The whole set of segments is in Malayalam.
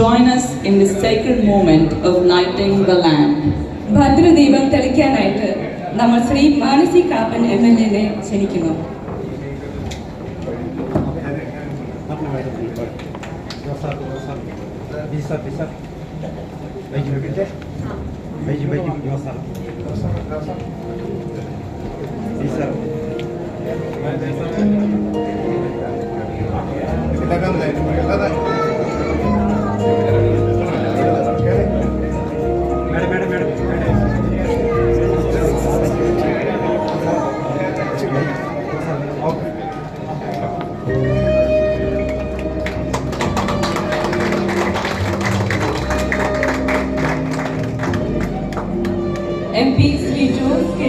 join us in this sacred moment of lighting the lamp. ഭദ്രദീപം തെളിക്കാനായിട്ട് നമ്മൾ ശ്രീ മാനസി കാപ്പൻ എം എൽ എനെ ക്ഷണിക്കുന്നു M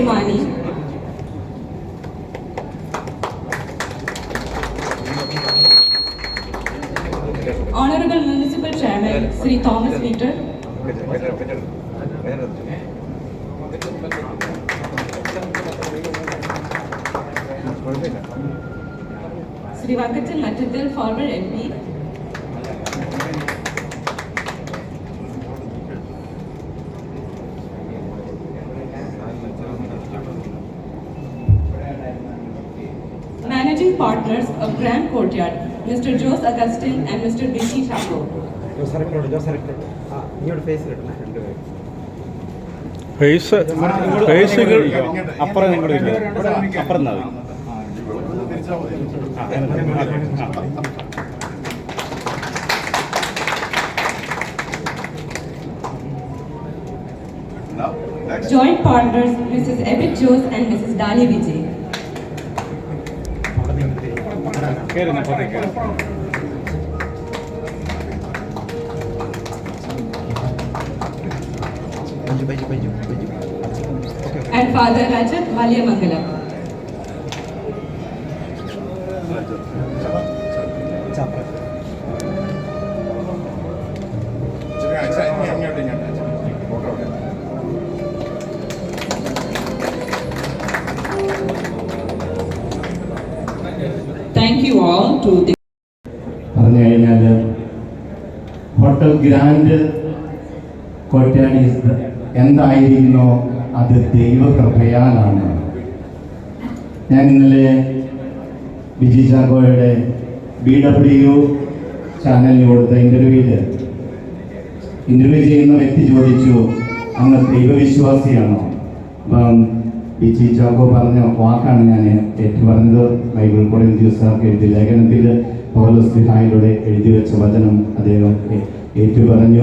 Jose K Mani honourable municipal chairman Shri Thomas Peter Shri Vakkachan Mattathil forward M P Managing partners of Grand Courtyard, Mr. Jose Augustine and Mr. Bishi Thakur. ജോസറക്കിലോട്ട് ജോസറക്കിലോട്ട് ആ ഇങ്ങോട്ട് ഫേസ് കിട്ടണം രണ്ടുപേരും ഫേസ് ഫേസ് അപ്പുറം നിങ്ങളുടെ ഇല്ല അപ്പുറം നിന്നാ Joint partners, Mrs. Ebit Jose and Mrs. Dali Vijay. and father rajat maliamangalam പറഞ്ഞു ഹോട്ടൽ ഗ്രാൻഡ് കോട്ടാനീസ് എന്തായിരിക്കുന്നോ? അത് ദൈവകൃപയാലാണ്. ഞാൻ ഇന്നലെ ബിജി ചാക്കോയുടെ ബി ഡബ്ല്യു ചാനലിന് കൊടുത്ത ഇന്റർവ്യൂവിൽ ഇന്റർവ്യൂ ചെയ്യുന്ന വ്യക്തി ചോദിച്ചു അങ്ങ് ദൈവവിശ്വാസിയാണോ? അപ്പം ബിജി ചാക്കോ പറഞ്ഞ വാക്കാണ് ഞാൻ ഏറ്റു പറഞ്ഞത്. ബൈബിൾ കോളേജ് ദിവസം എഴുതി ലേഖനത്തിൽ പൗലോസ് ഹായിലൂടെ എഴുതി വെച്ച വചനം അദ്ദേഹം ഏറ്റുപറഞ്ഞു. ഏറ്റു പറഞ്ഞു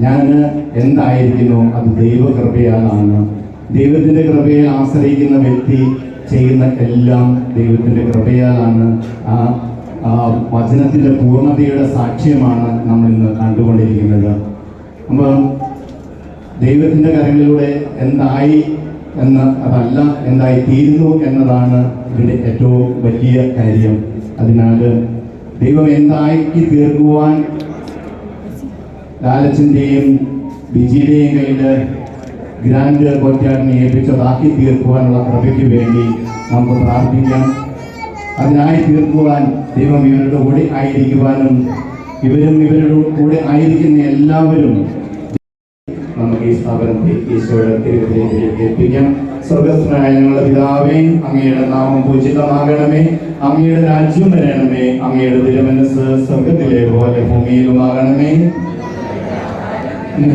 ഞാൻ എന്തായിരിക്കുന്നു? അത് ദൈവകൃപയാലാണ്. ദൈവത്തിന്റെ കൃപയെ ആശ്രയിക്കുന്ന വ്യക്തി ചെയ്യുന്ന എല്ലാം ദൈവത്തിന്റെ കൃപയാലാണ്. ആ ആ വചനത്തിന്റെ പൂർണതയുടെ സാക്ഷ്യമാണ് നമ്മൾ ഇന്ന് കണ്ടുകൊണ്ടിരിക്കുന്നത്. അപ്പം ദൈവത്തിന്റെ കരങ്ങളിലൂടെ എന്തായി എന്ന് അതല്ല എന്തായി തീരുന്നു എന്നതാണ് ഇതിന്റെ ഏറ്റവും വലിയ കാര്യം. അതിനാൽ ദൈവം എന്താക്കി തീർക്കുവാൻ ലാലച്ചിന്റെയും ബിജിയുടെയും കയ്യിൽ ഗ്രാൻഡ് കോറ്റാറിനെ ഏൽപ്പിച്ചതാക്കി തീർക്കുവാനുള്ള കൃപയ്ക്ക് വേണ്ടി നമുക്ക് പ്രാർത്ഥിക്കാം. അതിനായി തീർക്കുവാൻ ദൈവം ഇവരുടെ കൂടെ ആയിരിക്കുവാനും ഇവരും ഇവരുടെ കൂടെ ആയിരിക്കുന്ന എല്ലാവരും നമുക്ക് ഈ സ്ഥാപനത്തെ ഈശോയുടെ ഏൽപ്പിക്കാം. സ്വർഗസ്ഥനായ ഞങ്ങളുടെ പിതാവേ അങ്ങയുടെ നാമം പൂജിതമാകണമേ. അങ്ങയുടെ രാജ്യം വരണമേ അങ്ങയുടെ തിരുമനസ് സ്വർഗത്തിലെ പോലെ ഭൂമിയിലുമാകണമേ.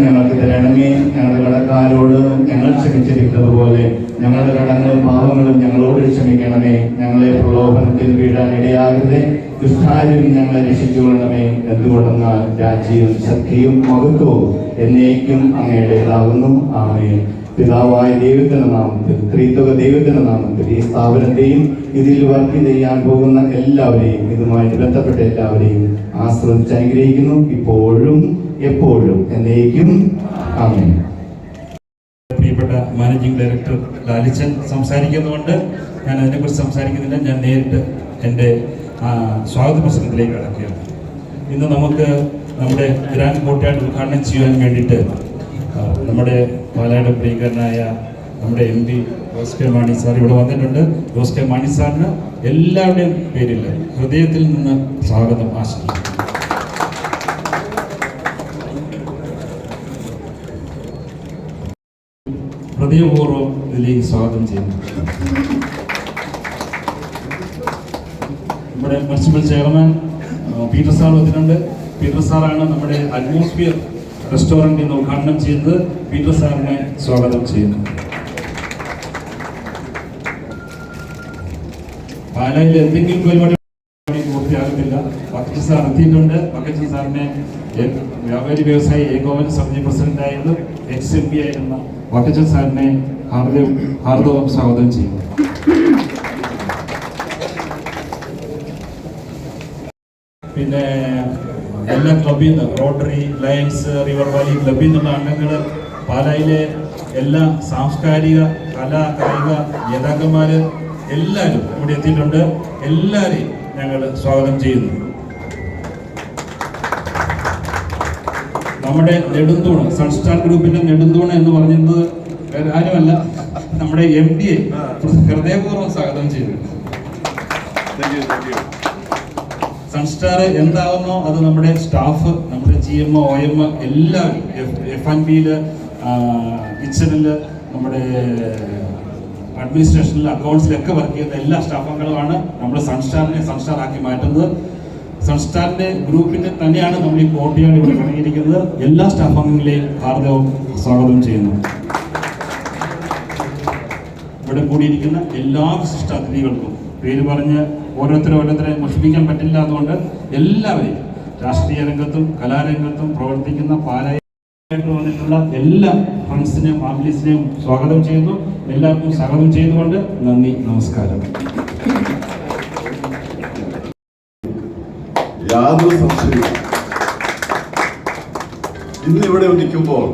ഞങ്ങൾക്ക് തരണമേ ഞങ്ങളുടെ കടക്കാരോട് ഞങ്ങൾ ക്ഷമിച്ചിരിക്കുന്നത് പോലെ ഞങ്ങളുടെ കടങ്ങളും പാവങ്ങളും ഞങ്ങളോട് ക്ഷമിക്കണമേ. ഞങ്ങളെ പ്രലോഭനത്തിൽ വീഴാൻ ഇടയാകരുതേ. ദുഷ്ടാരും ഞങ്ങളെ രക്ഷിച്ചുകൊള്ളണമേ. എന്തുകൊണ്ടെന്നാൽ രാജ്യവും ശക്തിയും മഹത്വവും എന്നേക്കും അങ്ങയുടേതാകുന്നു. ആമേ പിതാവായ ദൈവത്തിന്റെ നാമത്തിൽ ത്രിത്വക ദൈവത്തിന്റെ നാമത്തിൽ ഈ സ്ഥാപനത്തെയും ഇതിൽ വർക്ക് ചെയ്യാൻ പോകുന്ന എല്ലാവരെയും ഇതുമായിട്ട് ബന്ധപ്പെട്ട എല്ലാവരെയും ആശ്രദിച്ച് അനുഗ്രഹിക്കുന്നു. ഇപ്പോഴും എപ്പോഴും എന്നേക്കും. ആമേൻ. പ്രിയപ്പെട്ട മാനേജിംഗ് ഡയറക്ടർ ലാലിച്ചൻ സംസാരിക്കുന്നതുകൊണ്ട് ഞാൻ അതിനെക്കുറിച്ച് സംസാരിക്കുന്നില്ല. ഞാൻ നേരിട്ട് എന്റെ സ്വാഗത പ്രസംഗത്തിലേക്ക് കടക്കുകയാണ്. ഇന്ന് നമുക്ക് നമ്മുടെ ഗ്രാൻഡ് കോട്ടയാട് ഉദ്ഘാടനം ചെയ്യാൻ വേണ്ടിയിട്ട് നമ്മുടെ പാലായുടെ പ്രിയങ്കരനായ നമ്മുടെ M P Jose K Mani sir ഇവിടെ വന്നിട്ടുണ്ട്. ജോസ് കെ മാണി സാറിന് എല്ലാവരുടെയും പേരിൽ ഹൃദയത്തിൽ നിന്ന് സ്വാഗതം ആശംസിക്കുന്നു ഹൃദയപൂർവം ഇതിലേക്ക് സ്വാഗതം ചെയ്യുന്നു. നമ്മുടെ മുനിസിപ്പൽ ചെയർമാൻ പീറ്റർ സാർ വന്നിട്ടുണ്ട്. പീറ്റർ സാറാണ് നമ്മുടെ അറ്റ്മോസ്ഫിയർ റെസ്റ്റോറന്റ് ഇന്ന് ഉദ്ഘാടനം ചെയ്യുന്നത് പീറ്റർ സാറിനെ സ്വാഗതം ചെയ്യുന്നു. പാലയിൽ എന്തെങ്കിലും പരിപാടി പൂർത്തിയാകുന്നില്ല ബക്കറ്റ് സാർ എത്തിയിട്ടുണ്ട്. ബക്കറ്റ് സാറിനെ വ്യാപാരി വ്യവസായി ഏകോപന സമിതി പ്രസിഡന്റായിരുന്നു എക്സ് എം പി ആയിരുന്ന ബക്കറ്റ് സാറിനെ ഹാർദവം ഹാർദവും സ്വാഗതം ചെയ്യുന്നു. പിന്നെ എല്ലാ ക്ലബിൽ നിന്ന് റോട്ടറി ലയൻസ് റിവർ വാലി ക്ലബിൽ നിന്നുള്ള അംഗങ്ങൾ പാലായിലെ എല്ലാ സാംസ്കാരിക കലാ കായിക നേതാക്കന്മാർ എല്ലാവരും ഇവിടെ എത്തിയിട്ടുണ്ട്. എല്ലാവരെയും ഞങ്ങൾ സ്വാഗതം ചെയ്യുന്നു. നമ്മുടെ നെടുന്തൂണ് സൺസ്റ്റാർ ഗ്രൂപ്പിന്റെ നെടുന്തൂണ് എന്ന് പറഞ്ഞിരുന്നത് വേറെ ആരുമല്ല നമ്മുടെ എം ഡി എ ഹൃദയപൂർവം സ്വാഗതം ചെയ്തു സൺസ്റ്റാർ എന്താവുന്നോ അത് നമ്മുടെ സ്റ്റാഫ് നമ്മുടെ ജി എം ഒ എം എല്ലാവരും എഫ് ആൻഡ് ബിയിൽ കിച്ചണിൽ നമ്മുടെ അഡ്മിനിസ്ട്രേഷനിൽ അക്കൗണ്ട്സിലൊക്കെ വർക്ക് ചെയ്യുന്ന എല്ലാ സ്റ്റാഫ് അംഗങ്ങളുമാണ് നമ്മൾ സൺസ്റ്റാറിനെ സൺസ്റ്റാർ ആക്കി മാറ്റുന്നത്. സൺസ്റ്റാറിന്റെ ഗ്രൂപ്പിന്റെ തന്നെയാണ് നമ്മൾ ഈ കോട്ടയാണ് ഇവിടെ തുടങ്ങിയിരിക്കുന്നത്. എല്ലാ സ്റ്റാഫ് അംഗങ്ങളെയും ഹാർദവും സ്വാഗതം ചെയ്യുന്നു. ഇവിടെ കൂടിയിരിക്കുന്ന എല്ലാ വിശിഷ്ട അതിഥികൾക്കും പേര് പറഞ്ഞ് ഓരോരുത്തരെ ഓരോരുത്തരെ മുഷിപ്പിക്കാൻ പറ്റില്ല അതുകൊണ്ട് എല്ലാവരെയും രാഷ്ട്രീയ രംഗത്തും കലാരംഗത്തും പ്രവർത്തിക്കുന്ന പാലായിട്ട് വന്നിട്ടുള്ള എല്ലാ ഫ്രണ്ട്സിനെയും ഫാമിലീസിനെയും സ്വാഗതം ചെയ്യുന്നു. എല്ലാവർക്കും സ്വാഗതം ചെയ്തുകൊണ്ട് നന്ദി നമസ്കാരം. യാതൊരു സംശയവും ഇന്ന് ഇവിടെ നിൽക്കുമ്പോൾ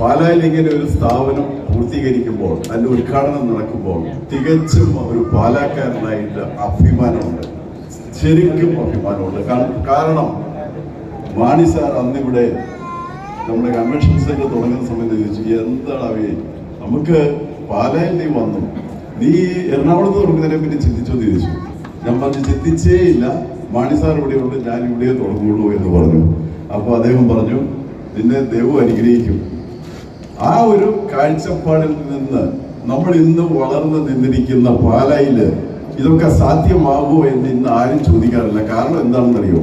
പാലായിൽ ഇങ്ങനെ ഒരു സ്ഥാപനം പൂർത്തീകരിക്കുമ്പോൾ അതിന്റെ ഉദ്ഘാടനം നടക്കുമ്പോൾ തികച്ചും ഒരു പാലാക്കാരനായിട്ട് അഭിമാനമുണ്ട്. ശരിക്കും അഭിമാനമുണ്ട്. കാരണം- മാണി സാർ അന്നിവിടെ നമ്മുടെ കൺവെൻഷൻ സെന്റർ തുടങ്ങുന്ന സമയത്ത് ചോദിച്ചു എന്താണ് നമുക്ക് പാലായിൽ നീ വന്നു. നീ എറണാകുളത്ത് തുടങ്ങുന്നതിനെ പറ്റി ചിന്തിച്ചോ? ചോദിച്ചു. ഞാൻ പറഞ്ഞു ചിന്തിച്ചേ ഇല്ല. മാണി സാർ ഇവിടെ ഉണ്ട്. ഞാൻ ഇവിടെ തുടങ്ങുള്ളൂ എന്ന് പറഞ്ഞു. അപ്പോൾ അദ്ദേഹം പറഞ്ഞു നിന്നെ ദൈവം അനുഗ്രഹിക്കും. ആ ഒരു കാഴ്ചപ്പാടിൽ നിന്ന് നമ്മൾ ഇന്ന് വളർന്നു നിന്നിരിക്കുന്ന പാലായിൽ ഇതൊക്കെ സാധ്യമാകുമോ എന്ന് ഇന്ന് ആരും ചോദിക്കാറില്ല. കാരണം എന്താണെന്നറിയോ?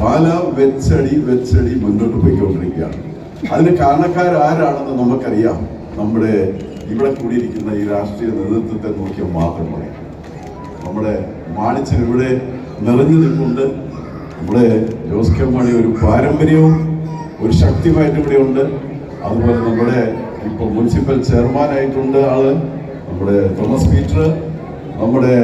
പാല വെച്ചടി വെച്ചടി മുന്നോട്ട് പോയിക്കൊണ്ടിരിക്കുകയാണ്. അതിന് കാരണക്കാരാരാണെന്ന് നമുക്കറിയാം. നമ്മുടെ ഇവിടെ കൂടിയിരിക്കുന്ന ഈ രാഷ്ട്രീയ നേതൃത്വത്തെ നോക്കിയാൽ മാത്രം പറയാം. നമ്മുടെ മാണിച്ചൻ ഇവിടെ നിറഞ്ഞു നിൽപ്പുണ്ട്. നമ്മുടെ ജോസ് കെ മാണി ഒരു പാരമ്പര്യവും ഒരു ശക്തിയുമായിട്ട് ഇവിടെ ഉണ്ട് അതുപോലെ നമ്മുടെ ഇപ്പോൾ മുനിസിപ്പൽ ചെയർമാനായിട്ടുണ്ട് ആൾ നമ്മുടെ തോമസ് പീറ്റർ നമ്മുടെ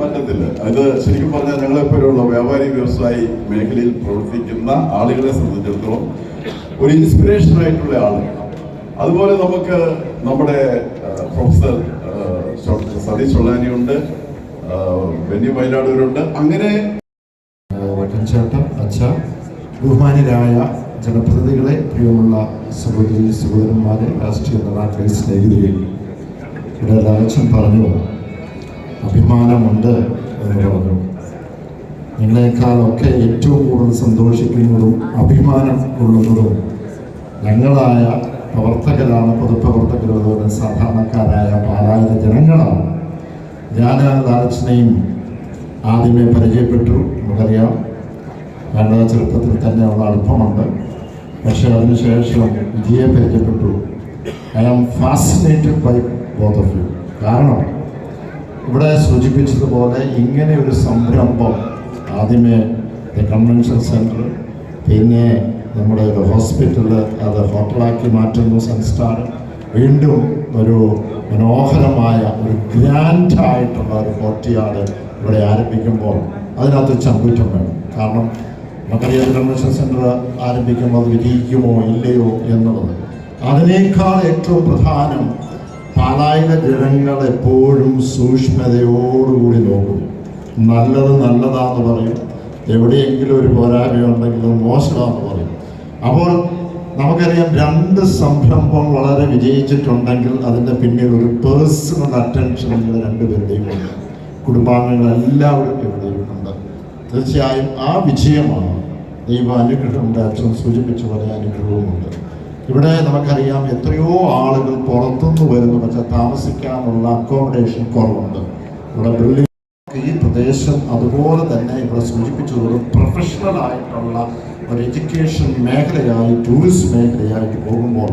മറ്റത്തില്ല. അത് ശരിക്കും പറഞ്ഞാൽ ഞങ്ങളെപ്പോലുള്ള വ്യാപാരി വ്യവസായി മേഖലയിൽ പ്രവർത്തിക്കുന്ന ആളുകളെ സംബന്ധിച്ചിടത്തോളം ഒരു ഇൻസ്പിറേഷൻ ആയിട്ടുള്ള ആൾ. അതുപോലെ നമുക്ക് നമ്മുടെ പ്രൊഫസർ സതീഷ് ചൊള്ളാനിയുണ്ട് ബെന്നി മയിലാടൂരുണ്ട് അങ്ങനെ വട്ടൻചാട്ടം അച്ഛ ബഹുമാനരായ ജനപ്രതിനിധികളെ പ്രിയമുള്ള സഹോദരി സഹോദരന്മാരെ രാഷ്ട്രീയ നേതാക്കളെ സ്നേഹിതരെ ഇവിടെ ലാലച്ചൻ പറഞ്ഞു അഭിമാനമുണ്ട് എന്ന് പറഞ്ഞു. നിങ്ങളെക്കാളൊക്കെ ഏറ്റവും കൂടുതൽ സന്തോഷിക്കുന്നതും അഭിമാനം കൊള്ളുന്നതും ഞങ്ങളായ പ്രവർത്തകരാണ് പൊതുപ്രവർത്തകരും അതുപോലെ സാധാരണക്കാരായ പാലായത ജനങ്ങളാണ്. ഞാൻ ലാലച്ചനെയും ആദ്യമേ പരിചയപ്പെട്ടു നമുക്കറിയാം. ഞങ്ങളുടെ ചെറുപ്പത്തിൽ തന്നെ ഉള്ള അടുപ്പമുണ്ട്. പക്ഷെ അതിനുശേഷം വിജയെ പരിചയപ്പെട്ടു. I am fascinated by both of you കാരണം ഇവിടെ സൂചിപ്പിച്ചതുപോലെ ഇങ്ങനെ ഒരു സംരംഭം ആദ്യമേ കൺവെൻഷൻ സെന്റർ പിന്നെ നമ്മുടെ ഹോസ്പിറ്റൽ അത് ഹോട്ടലാക്കി മാറ്റുന്നു സൺസ്റ്റാർ വീണ്ടും ഒരു മനോഹരമായ ഒരു ഗ്രാൻഡായിട്ടുള്ള ഒരു ഹോട്ടിയാണ് ഇവിടെ ആരംഭിക്കുമ്പോൾ അതിനകത്ത് ചങ്കുറ്റം വേണം. കാരണം നമുക്കറിയാം കൺവെൻഷൻ സെന്റർ ആരംഭിക്കുമ്പോൾ അത് വിജയിക്കുമോ ഇല്ലയോ എന്നുള്ളത്. അതിനേക്കാൾ ഏറ്റവും പ്രധാനം പാലായിലെ ജനങ്ങൾ എപ്പോഴും സൂക്ഷ്മതയോടുകൂടി നോക്കും. നല്ലത് നല്ലതാന്ന് പറയും. എവിടെയെങ്കിലും ഒരു പോരായ്മയുണ്ടെങ്കിൽ അത് മോശമാണെന്ന് പറയും. അപ്പോൾ നമുക്കറിയാം രണ്ട് സംരംഭം വളരെ വിജയിച്ചിട്ടുണ്ടെങ്കിൽ അതിന്റെ പിന്നിൽ ഒരു പേഴ്സണൽ അറ്റൻഷൻ രണ്ടുപേരുടെയും ഉണ്ട്. കുടുംബാംഗങ്ങളെല്ലാവരും എവിടെയും ഉണ്ട്. തീർച്ചയായും ആ വിജയമാണ് ദൈവ അനുഗ്രഹമുണ്ട് അച്ഛൻ സൂചിപ്പിച്ചു പറഞ്ഞ അനുഗ്രഹവുമുണ്ട് ഇവിടെ നമുക്കറിയാം എത്രയോ ആളുകൾ പുറത്തുനിന്ന് വരുന്നു പക്ഷെ താമസിക്കാനുള്ള അക്കോമഡേഷൻ കുറവുണ്ട്. ഇവിടെ ബിൽഡിംഗ് ഈ പ്രദേശം അതുപോലെ തന്നെ ഇവിടെ സൂചിപ്പിച്ചതുപോലെ പ്രൊഫഷണൽ ആയിട്ടുള്ള ഒരു എഡ്യൂക്കേഷൻ മേഖലയായി ടൂറിസ്റ്റ് മേഖലയായിട്ട് പോകുമ്പോൾ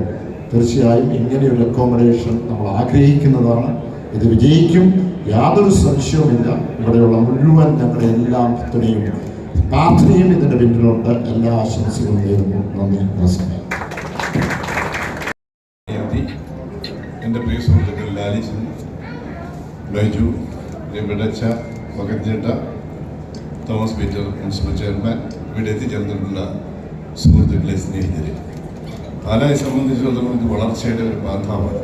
തീർച്ചയായും ഇങ്ങനെയൊരു അക്കോമഡേഷൻ നമ്മൾ ആഗ്രഹിക്കുന്നതാണ്. ഇത് വിജയിക്കും യാതൊരു സംശയവുമില്ല. ഇവിടെയുള്ള മുഴുവൻ ഞങ്ങളുടെ എല്ലാ പിന്തുണയും പ്രാർത്ഥനയും ഇതിന്റെ പിന്നിലുണ്ട്. എല്ലാ ആശംസകളും നേരുന്നു. നന്ദി. നമസ്കാരം. എന്റെ പ്രിയ സുഹൃത്തുക്കൾ ലാലിച്ചൻ ബൈജു രവിടച്ച മകൻചേട്ട തോമസ് പീറ്റർ മുനിസിപ്പൽ ചെയർമാൻ ഇവിടെ എത്തിച്ചേർന്നിട്ടുള്ള സുഹൃത്തുക്കളെ സ്നേഹിതരെ. പാലായെ സംബന്ധിച്ചിടത്തോളം ഇത് വളർച്ചയുടെ ഒരു ബാധാമാണ്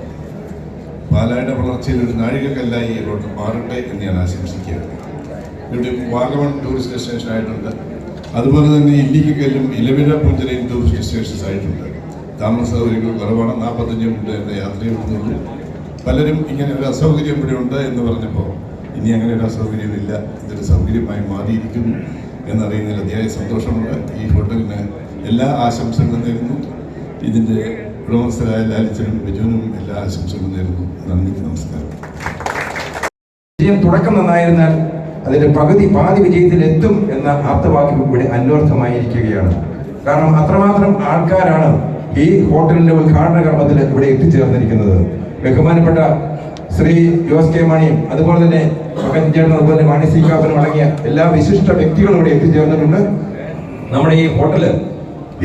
പാലായുടെ വളർച്ചയിൽ ഒരു നാഴികക്കല്ലായി റോഡ് മാറട്ടെ എന്ന് ഞാൻ ആശംസിക്കുകയാണ്. ഇവിടെ വാഗമൺ ടൂറിസ്റ്റ് ഡെസ്റ്റിനേഷൻ ആയിട്ടുണ്ട് അതുപോലെ തന്നെ ഇല്ലിക്കല്ലും ഇലവിഴ പുഞ്ചരയും ടൂറിസ്റ്റ് സ്റ്റേഷൻസ് ആയിട്ടുണ്ട്. താമസ സൗകര്യങ്ങൾ കുറവാണ്. നാൽപ്പത്തഞ്ച് മിനിറ്റ് എന്റെ യാത്ര ചെയ്യുന്നുള്ളൂ പലരും ഇങ്ങനെ ഒരു അസൗകര്യം ഇവിടെ ഉണ്ട് എന്ന് പറഞ്ഞപ്പോൾ ഇനി അങ്ങനെ ഒരു അസൗകര്യമില്ല. ഇതൊരു സൗകര്യമായി മാറിയിരിക്കുന്നു എന്നറിയുന്നതിൽ അതിയായ സന്തോഷമുണ്ട്. ഈ ഹോട്ടലിന് എല്ലാ ആശംസകളും നേരുന്നു. ഇതിന്റെ ഉടമസ്ഥരായ ലാലിച്ചനും ബിജുവിനും എല്ലാ ആശംസകളും നേരുന്നു. നന്ദി നമസ്കാരം. തുടക്കം നന്നായിരുന്നാൽ അതിന്റെ പകുതി പാതി വിജയത്തിലെത്തും എന്ന ആപ്തവാക്യം ഇവിടെ അന്വർത്ഥമായിരിക്കുകയാണ്. കാരണം അത്രമാത്രം ആൾക്കാരാണ് ഈ ഹോട്ടലിന്റെ ഉദ്ഘാടന കർമ്മത്തിൽ ഇവിടെ എത്തിച്ചേർന്നിരിക്കുന്നത്. ബഹുമാനപ്പെട്ട ശ്രീ ജോസ് കെ മണിയും അതുപോലെ തന്നെ മകൻ ചേട്ടൻ അതുപോലെ മാണി സി കാപ്പനും അടങ്ങിയ എല്ലാ വിശിഷ്ട വ്യക്തികളും ഇവിടെ എത്തിച്ചേർന്നിട്ടുണ്ട്. നമ്മുടെ ഈ ഹോട്ടൽ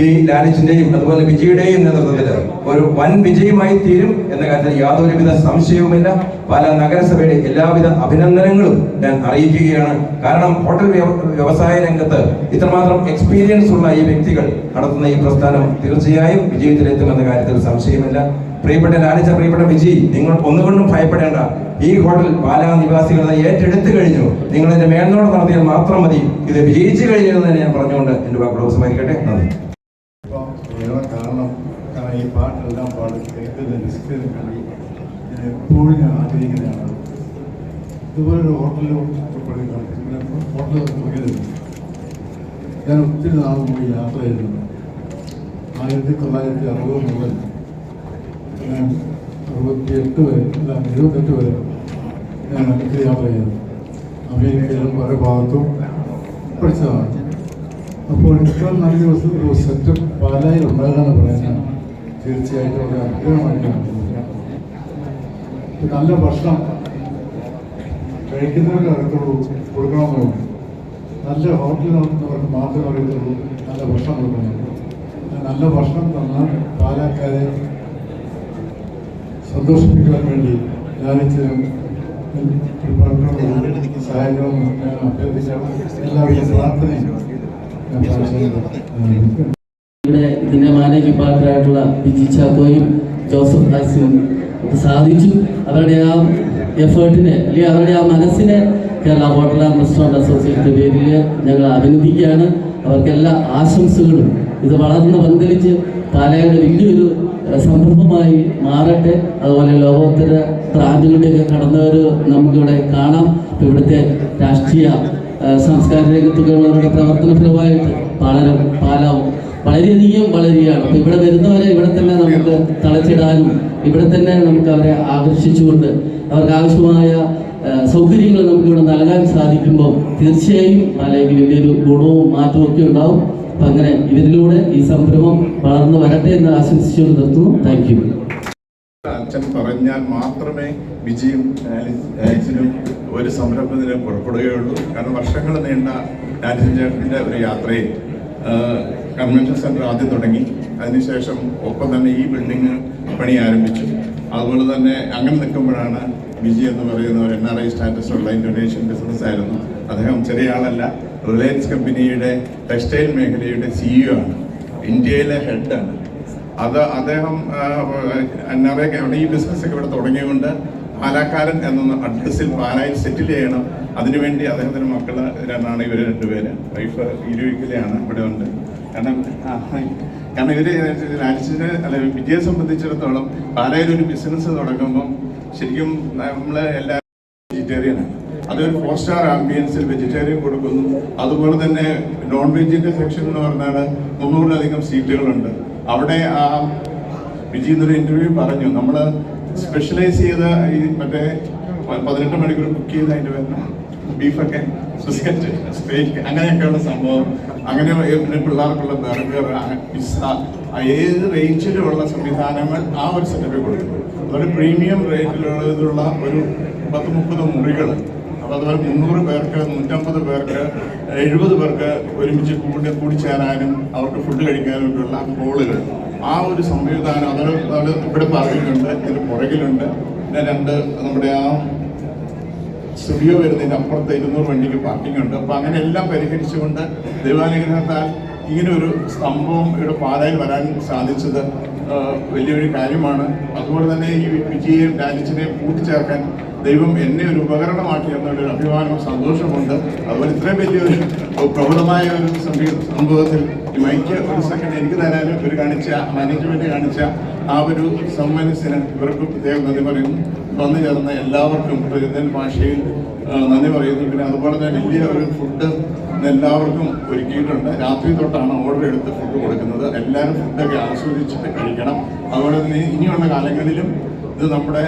ഈ ലാലിച്ചിന്റെയും അതുപോലെ വിജയുടെയും നേതൃത്വത്തിൽ ഒരു വൻ വിജയമായി തീരും എന്ന കാര്യത്തിൽ യാതൊരുവിധ സംശയവുമില്ല. പല നഗരസഭയുടെ എല്ലാവിധ അഭിനന്ദനങ്ങളും ഞാൻ അറിയിക്കുകയാണ്. കാരണം ഹോട്ടൽ വ്യവസായ രംഗത്ത് ഇത്രമാത്രം എക്സ്പീരിയൻസ് ഉള്ള ഈ വ്യക്തികൾ നടത്തുന്ന ഈ പ്രസ്ഥാനം തീർച്ചയായും വിജയത്തിലെത്തുമെന്ന കാര്യത്തിൽ സംശയമില്ല. പ്രിയപ്പെട്ട ലാലിച്ച പ്രിയപ്പെട്ട വിജയ് നിങ്ങൾ ഒന്നുകൊണ്ടും ഭയപ്പെടേണ്ട. ഈ ഹോട്ടൽ പാലാ നിവാസികളെ ഏറ്റെടുത്തു കഴിഞ്ഞു. നിങ്ങൾ ഇതിന്റെ മേൽനോട്ടം നടത്തിയാൽ മാത്രം മതി. ഇത് വിജയിച്ചു കഴിഞ്ഞു എന്ന് ഞാൻ പറഞ്ഞുകൊണ്ട് എന്റെ വാക്കുകൾ ഉപസംഹരിക്കട്ടെ നന്ദി ഇപ്പം ഏറെ കാരണം കാരണം ഈ പാട്ടെല്ലാം പാടി കേൾക്കുന്ന നിഷ്കരം കണ്ടി ഞാൻ എപ്പോഴും ഞാൻ ആഗ്രഹിക്കുന്നതാണ്. ഇതുപോലൊരു ഹോട്ടലിൽ ഹോട്ടൽ തുടങ്ങിയത് ഞാൻ ഒത്തിരി നാൾ മുമ്പ് യാത്ര ചെയ്തിട്ടുണ്ട് ആയിരത്തി തൊള്ളായിരത്തി അറുപത് മുതൽ ഞാൻ അറുപത്തി എട്ട് വരെ അല്ല എഴുപത്തെട്ട് വരെ ഞാൻ ഒത്തിരി യാത്ര ചെയ്തു അമേരിക്കയിലും പല ഭാഗത്തും പഠിച്ചതാണ്. അപ്പോൾ ഇത്ര നല്ല ദിവസം ഒരു സെറ്റപ്പ് പാലായിൽ ഉണ്ടാകാന്ന് പറയാൻ തീർച്ചയായിട്ടും ഒരു അനുഗ്രഹമായിട്ടാണ് ഇപ്പൊ നല്ല ഭക്ഷണം. കഴിക്കുന്നവർക്ക് അറിയത്തുള്ളൂ കൊടുക്കണമെന്നുള്ളൂ നല്ല ഹോട്ടലിൽ നടത്തുന്നവർക്ക് മാത്രമേ അറിയത്തുള്ളൂ നല്ല ഭക്ഷണം കൊടുക്കണം. നല്ല ഭക്ഷണം തന്നാൽ പാലക്കാരെ സന്തോഷിപ്പിക്കാൻ വേണ്ടി ലാലിച്ചനും സഹായങ്ങളും ഞാൻ അഭ്യർത്ഥിച്ചാണ്. എല്ലാവിധ പ്രാർത്ഥനയും ഞാൻ ഇവിടെ മാനേജിംഗ് പാർട്ടറായിട്ടുള്ള ബിജി ചാക്കോയും ജോസഫ് ഒക്കെ സാധിച്ചു. അവരുടെ ആ എഫേർട്ടിനെ അല്ലെങ്കിൽ അവരുടെ ആ മനസ്സിനെ കേരള ഹോട്ടൽ ആൻഡ് റെസ്റ്റോറന്റ് അസോസിയേഷന്റെ പേരിൽ ഞങ്ങൾ അഭിനന്ദിക്കുകയാണ്. അവർക്കെല്ലാ ആശംസകളും. ഇത് വളർന്ന് പന്തലിച്ച് പാലയുടെ വലിയൊരു സംരംഭമായി മാറട്ടെ. അതുപോലെ ലോകോത്തര ബ്രാൻഡുകളുടെയൊക്കെ കടന്നവർ നമുക്കിവിടെ കാണാം. ഇവിടുത്തെ രാഷ്ട്രീയ സാംസ്കാരിക ഉള്ളവരുടെ പ്രവർത്തന ഫലമായിട്ട് പാലരം പാലാവും വളരെയധികം വളരുകയാണ് അപ്പോൾ ഇവിടെ വരുന്നവരെ ഇവിടെ തന്നെ നമുക്ക് തളച്ചിടാനും ഇവിടെ തന്നെ നമുക്ക് അവരെ ആകർഷിച്ചുകൊണ്ട് അവർക്ക് ആവശ്യമായ സൗകര്യങ്ങൾ നമുക്ക് ഇവിടെ നൽകാൻ സാധിക്കുമ്പോൾ തീർച്ചയായും അല്ലെങ്കിൽ വലിയൊരു ഗുണവും മാറ്റവും ഒക്കെ ഉണ്ടാവും. അപ്പം അങ്ങനെ ഇതിലൂടെ ഈ സംരംഭം വളർന്നു വരട്ടെ എന്ന് ആശംസിച്ചുകൊണ്ട് നിർത്തുന്നു. താങ്ക് യു അച്ഛൻ പറഞ്ഞാൽ മാത്രമേ വിജയും ആലിസിനും ഒരു സംരംഭത്തിന് പുറപ്പെടുകയുള്ളൂ. കാരണം വർഷങ്ങൾ നീണ്ട ആലിസൻ ഒരു യാത്രയിൽ കൺവെൻഷൻ സെന്റർ ആദ്യം തുടങ്ങി. അതിനുശേഷം ഒപ്പം തന്നെ ഈ ബിൽഡിംഗ് പണി ആരംഭിച്ചു. അതുപോലെ തന്നെ അങ്ങനെ നിൽക്കുമ്പോഴാണ് വിജി എന്ന് പറയുന്ന ഒരു എൻ ആർ ഐ സ്റ്റാറ്റസ് ഉള്ള ഇൻഡോനേഷ്യൻ ബിസിനസ് ആയിരുന്നു. അദ്ദേഹം ചെറിയ ആളല്ല റിലയൻസ് കമ്പനിയുടെ ടെക്സ്റ്റൈൽ മേഖലയുടെ സിഇഒ ആണ്. ഇന്ത്യയിലെ ഹെഡാണ് അത് അദ്ദേഹം എൻ ആർ ഐ ഈ ബിസിനസ് ഒക്കെ ഇവിടെ തുടങ്ങിയുകൊണ്ട് പാലാക്കാരൻ എന്ന അഡ്രസ്സിൽ പാലായിൽ സെറ്റിൽ ചെയ്യണം. അതിനുവേണ്ടി അദ്ദേഹത്തിന്റെ മക്കൾ രണ്ടാണ് ഇവർ രണ്ടുപേര്. വൈഫ് ഇരുവിക്കലെയാണ് ഇവിടെ ഉണ്ട്. കാരണം കാരണം ഇവർ രാജ്യത്തിന് അല്ല വിജയെ സംബന്ധിച്ചിടത്തോളം പാലയിൽ ഒരു ബിസിനസ് തുടങ്ങുമ്പം ശരിക്കും നമ്മൾ എല്ലാ വെജിറ്റേറിയനാണ് അതൊരു ഫോർ സ്റ്റാർ ആംബിയൻസിൽ വെജിറ്റേറിയൻ കൊടുക്കുന്നു. അതുപോലെ തന്നെ നോൺ വെജിന്റെ സെക്ഷൻ എന്ന് പറഞ്ഞാൽ മുന്നൂറിലധികം സീറ്റുകളുണ്ട് അവിടെ ആ വിജി എന്നൊരു ഇന്റർവ്യൂ പറഞ്ഞു. നമ്മൾ സ്പെഷ്യലൈസ് ചെയ്ത ഈ മറ്റേ പതിനെട്ട് മണിക്കൂർ കുക്ക് ചെയ്ത അതിന്റെ വരുന്ന ബീഫൊക്കെ അങ്ങനെയൊക്കെയുള്ള സംഭവം. അങ്ങനെ പിന്നെ പിള്ളേർക്കുള്ള ബർഗർ പിസ്സ ഏത് റേഞ്ചിലുള്ള സംവിധാനങ്ങൾ ആ ഒരു സെറ്റപ്പിൽ കൊടുക്കുന്നു അതുപോലെ പ്രീമിയം റേറ്റിലുള്ള ഒരു പത്ത് മുപ്പത് മുറികൾ അപ്പോൾ അതുപോലെ മുന്നൂറ് പേർക്ക് നൂറ്റമ്പത് പേർക്ക് എഴുപത് പേർക്ക് ഒരുമിച്ച് കൂടി കൂടിച്ചേരാനും അവർക്ക് ഫുഡ് കഴിക്കാനും ഒക്കെയുള്ള ഹോളുകൾ ആ ഒരു സംവിധാനം അതൊരു അത് ഇവിടെ പറയുന്നുണ്ട് ഇതിന് പുറകിലുണ്ട്. പിന്നെ രണ്ട് നമ്മുടെ ആ സ്റ്റുഡിയോ വരുന്നതിന് അപ്പുറത്ത് ഇരുന്നൂറ് വണ്ടിക്ക് പാർക്കിംഗ് ഉണ്ട്. അപ്പോൾ അങ്ങനെ എല്ലാം പരിഹരിച്ചുകൊണ്ട് ദൈവാനുഗ്രഹത്താൽ ഇങ്ങനെ ഒരു സംഭവം ഇവിടെ പാതയിൽ വരാൻ സാധിച്ചത് വലിയൊരു കാര്യമാണ്. അതുപോലെ തന്നെ ഈ വിജയെയും ഡാലിച്ചിനെയും കൂട്ടിച്ചേർക്കാൻ ദൈവം എന്നെ ഒരു ഉപകരണമാക്കി എന്നൊരു അഭിമാനവും സന്തോഷമുണ്ട് അതുപോലെ ഇത്രയും വലിയൊരു പ്രബലമായ ഒരു സംഭവ- സംഭവത്തിൽ ഈ മൈക്ക് ഒരു സെക്കൻഡ് എനിക്ക് തരാനും ഇവർ കാണിച്ച മാനേജ്മെന്റ് കാണിച്ച ആ ഒരു സമ്മനസ്സിന് ഇവർക്ക് പ്രത്യേകം നന്ദി പറയുന്നു. വന്നു ചേർന്ന എല്ലാവർക്കും ഇന്ത്യൻ ഭാഷയിൽ നന്ദി പറയുന്നു. പിന്നെ അതുപോലെ തന്നെ വലിയ ഒരു ഫുഡ് എല്ലാവർക്കും ഒരുക്കിയിട്ടുണ്ട്. രാത്രി തൊട്ടാണ് ഓർഡർ എടുത്ത് ഫുഡ് കൊടുക്കുന്നത്. എല്ലാവരും ഫുഡൊക്കെ ആസ്വദിച്ചിട്ട് കഴിക്കണം. അതുപോലെ തന്നെ ഇനിയുള്ള കാലങ്ങളിലും ഇത് നമ്മുടെ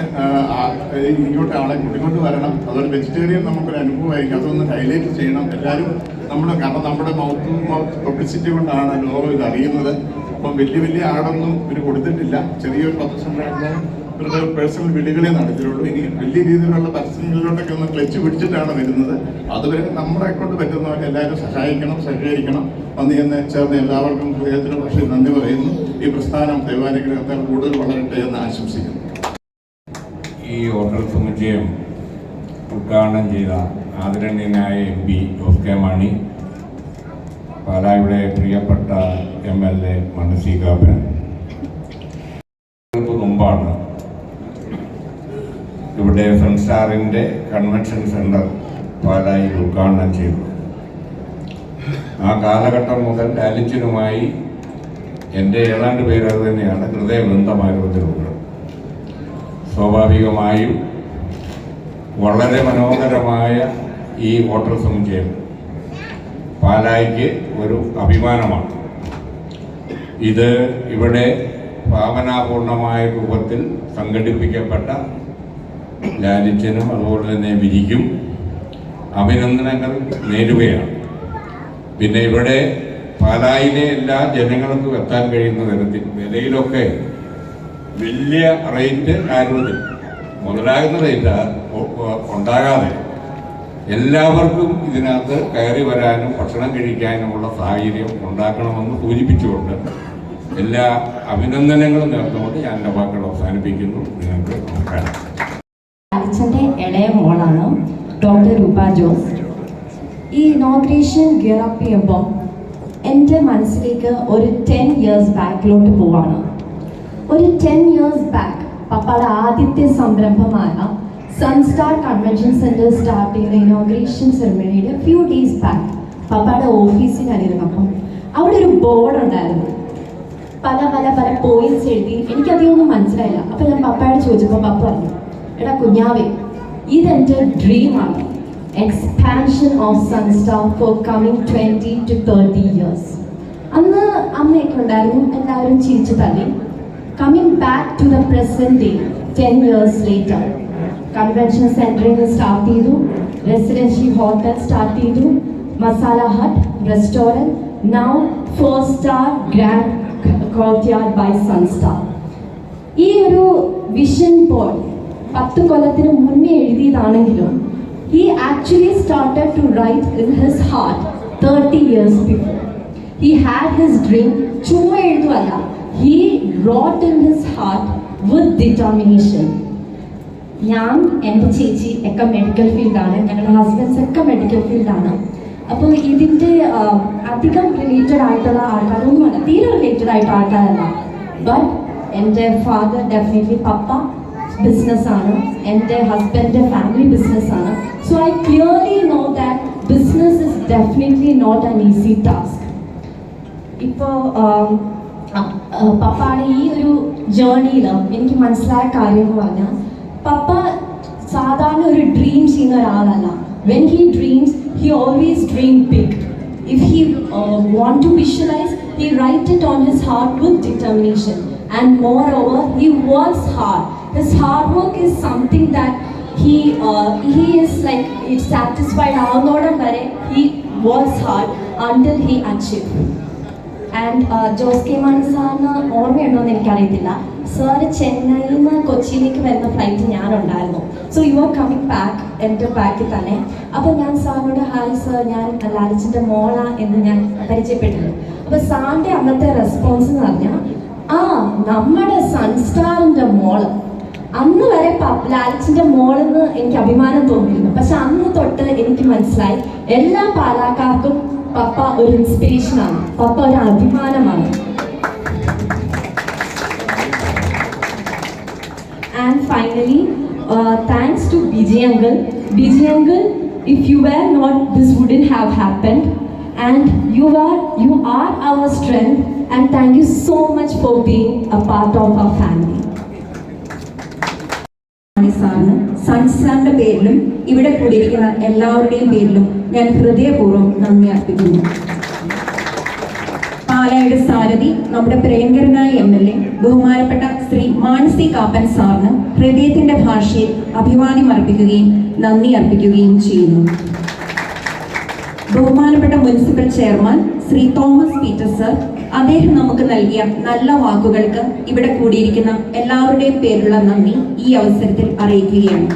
ഇങ്ങോട്ട് ആളെ കൂട്ടിക്കൊണ്ട് വരണം. അതുപോലെ വെജിറ്റേറിയൻ നമുക്കൊരു അനുഭവമായിരിക്കും. അതൊന്ന് ഹൈലൈറ്റ് ചെയ്യണം. എല്ലാവരും നമ്മുടെ കാരണം നമ്മുടെ മൗത്ത് പബ്ലിസിറ്റി കൊണ്ടാണ് ലോകം ഇത് അറിയുന്നത്. അപ്പം വലിയ വലിയ ആടൊന്നും ഇവർ കൊടുത്തിട്ടില്ല. ചെറിയൊരു പത്ത് പത്രസമ്മേളനം ഇവരുടെ പേഴ്സണൽ വിളികളെ നടത്തിയുള്ളൂ ഇനി വലിയ രീതിയിലുള്ള പരസ്യങ്ങളിലോട്ടൊക്കെ ഒന്ന് ക്ലച്ച് പിടിച്ചിട്ടാണ് വരുന്നത്. അതുവരെ നമ്മളെ കൊണ്ട് പറ്റുന്നവരെ എല്ലാവരും സഹായിക്കണം സഹകരിക്കണം. വന്ന് എന്ന് ചേർന്ന് എല്ലാവർക്കും ഹൃദയത്തിന് പക്ഷേ നന്ദി പറയുന്നു. ഈ പ്രസ്ഥാനം ദൈവാനുഗ്രഹത്താൽ കൂടുതൽ വളരട്ടെ എന്ന് ആശംസിക്കുന്നു. ഈ ഹോട്ടൽ സമുച്ചയം ഉദ്ഘാടനം ചെയ്ത ആദരണീയനായ M P Jose K Mani പാലായുടെ പ്രിയപ്പെട്ട എം എൽ എ മനസി മുമ്പാണ് ഇവിടെ സൺസ്റ്റാറിന്റെ കൺവെൻഷൻ സെന്റർ പാലായി ഉദ്ഘാടനം ചെയ്തു. ആ കാലഘട്ടം മുതൽ ലാലിച്ചിനുമായി എന്റെ ഏതാണ്ട് പേര് അത് തന്നെയാണ്. ഹൃദയബന്ധമായിരുന്നതിലുള്ളത് സ്വാഭാവികമായും വളരെ മനോഹരമായ ഈ ഹോട്ടൽ സമുച്ചയം പാലായിക്ക് ഒരു അഭിമാനമാണ്. ഇത് ഇവിടെ ഭാവനാപൂർണമായ രൂപത്തിൽ സംഘടിപ്പിക്കപ്പെട്ട ലാലിത്യനും അതുപോലെ തന്നെ വിരിക്കും അഭിനന്ദനങ്ങൾ നേരുകയാണ്. പിന്നെ ഇവിടെ പാലായിലെ എല്ലാ ജനങ്ങൾക്കും എത്താൻ കഴിയുന്ന തരത്തിൽ വിലയിലൊക്കെ വലിയ റേറ്റ് കാര്യത്തിൽ മുതലാകുന്ന റേറ്റ് ഉണ്ടാകാതെ എല്ലാവർക്കും ഇതിനകത്ത് കയറി വരാനും ഭക്ഷണം കഴിക്കാനുമുള്ള സാഹചര്യം ഉണ്ടാക്കണമെന്ന് സൂചിപ്പിച്ചുകൊണ്ട് എല്ലാ അഭിനന്ദനങ്ങളും നേർന്നുകൊണ്ട് ഞാൻ എന്റെ വാക്കുകൾ അവസാനിപ്പിക്കുന്നു. നിങ്ങൾക്ക് നമസ്കാരം. അച്ഛന്റെ ഇളയ മോളാണ് ഡോക്ടർ രൂപ ജോസ് ഈ ഇനോഗ്രേഷൻ ഗിയർ ചെയ്യുമ്പോൾ എന്റെ മനസ്സിലേക്ക് ഒരു ടെൻ ഇയേഴ്സ് ബാക്കിലോട്ട് പോവാണ്. ഒരു ടെൻ ഇയേഴ്സ് ബാക്ക് പപ്പയുടെ ആദ്യത്തെ സംരംഭമായ സൺസ്റ്റാർ കൺവെൻഷൻ സെന്റർ സ്റ്റാർട്ട് ചെയ്ത ഇനോഗ്രേഷൻ സെറമണിയുടെ ഫ്യൂ ഡേയ്സ് ബാക്ക് പപ്പയുടെ ഓഫീസിലായിരുന്നു അപ്പം അവിടെ ഒരു ബോർഡ് ഉണ്ടായിരുന്നു. പല പല പല പോയിൻസ് എഴുതി. എനിക്കതിനൊന്നും മനസ്സിലായില്ല. അപ്പം ഞാൻ പപ്പയോട് ചോദിച്ചപ്പോൾ പപ്പ പറഞ്ഞു എടാ കുഞ്ഞാവേ ഇതെന്റെ ഡ്രീമാണ് expansion of Sunstar for coming 20 to 30 years. അന്ന് അമ്മയൊക്കെ ഉണ്ടായിരുന്നു എല്ലാവരും ചിരിച്ചു തള്ളി. Coming back to the present day ten years later convention സെന്ററിൽ നിന്ന് സ്റ്റാർട്ട് ചെയ്തു റെസിഡൻഷ്യൽ ഹോട്ടൽ സ്റ്റാർട്ട് ചെയ്തു Masala Hut restaurant now four star Grand Courtyard by Sunstar ഈ ഒരു വിഷൻ ബോർഡ് പത്ത് കൊല്ലത്തിന് മുന്നേ എഴുതിയതാണെങ്കിലും he actually started to write in his heart 30 years before he had his dream ചുമ്മാ എഴുതുമല്ല he wrote in his heart with determination ഞാൻ എന്റെ ചേച്ചി ഒക്കെ മെഡിക്കൽ ഫീൽഡാണ് ഞങ്ങളുടെ ഹസ്ബൻഡ്സ് ഒക്കെ മെഡിക്കൽ ഫീൽഡാണ് അപ്പോൾ ഇതിന്റെ അധികം റിലേറ്റഡ് ആയിട്ടുള്ള ആൾക്കാരൊന്നുമല്ല തീരെ റിലേറ്റഡ് ആയിട്ടുള്ള ആൾക്കാരല്ല. ബട്ട് എന്റെ ഫാദർ ഡെഫിനറ്റ്ലി പപ്പ ബിസിനസ്സാണ് എന്റെ ഹസ്ബൻഡിന്റെ ഫാമിലി ബിസിനസ്സാണ് so I clearly know that business is definitely not an easy task ഇപ്പോൾ പപ്പയുടെ ഈ ഒരു ജേർണിയിൽ എനിക്ക് മനസ്സിലായ കാര്യം എന്ന് പറഞ്ഞാൽ പപ്പ സാധാരണ ഒരു ഡ്രീം ചെയ്യുന്ന ഒരാളല്ല. When he dreams he always dream big if he want to visualise he write it on his heart with determination and more over he works hard his hard work is something that he uh, he is like it satisfied ആവുന്നോടം വരെ he works hard until he achieved. And Jose K Mani സാറിന് ഓർമ്മയുണ്ടോ എന്ന് എനിക്കറിയത്തില്ല. സാറ് ചെന്നൈയിൽ നിന്ന് കൊച്ചിയിലേക്ക് വരുന്ന flight ഞാനുണ്ടായിരുന്നു. So you are coming back എന്റെ ബാക്കിൽ തന്നെ. അപ്പോൾ ഞാൻ സാറിനോട് ഹായ് സാർ ഞാൻ ലാലിച്ചിന്റെ മോള എന്ന് ഞാൻ പരിചയപ്പെട്ടിരുന്നു. അപ്പോൾ സാറിന്റെ അന്നത്തെ റെസ്പോൺസ് എന്ന് പറഞ്ഞാൽ ആ നമ്മുടെ സൺസ്റ്റാറിന്റെ മോൾ. അന്ന് വരെ ലാലിച്ചിന്റെ മോളെന്ന് എനിക്ക് അഭിമാനം തോന്നിയിരുന്നു. പക്ഷെ അന്ന് തൊട്ട് എനിക്ക് മനസ്സിലായി എല്ലാ പാലാക്കാർക്കും പപ്പ ഒരു ഇൻസ്പിറേഷൻ ആണ്. പപ്പ ഒരു അഭിമാനമാണ്. And finally thanks to Biji uncle Biji uncle if you were not this wouldn't have happened and you are you are our strength and thank you so much for being a part of our family സാറിന് സൺസാറിന്റെ പേരിലും ഇവിടെ കൂടിയിരിക്കുന്ന എല്ലാവരുടെയും പേരിലും ഞാൻ ഹൃദയപൂർവം നന്ദി അർപ്പിക്കുന്നു. പാലായുടെ സാരഥി നമ്മുടെ പ്രിയങ്കരനായ എം എൽ എ ബഹുമാനപ്പെട്ട ശ്രീ മാനസി കാപ്പൻ സാറിന് ഹൃദയത്തിന്റെ ഭാഷയിൽ അഭിവാദ്യം അർപ്പിക്കുകയും നന്ദി അർപ്പിക്കുകയും ചെയ്യുന്നു. ബഹുമാനപ്പെട്ട municipal chairman Shri Thomas Peter sir അദ്ദേഹം നമുക്ക് നൽകിയ നല്ല വാക്കുകൾക്ക് ഇവിടെ കൂടിയിരിക്കുന്ന എല്ലാവരുടെയും പേരുള്ള നന്ദി ഈ അവസരത്തിൽ അറിയിക്കുകയാണ്.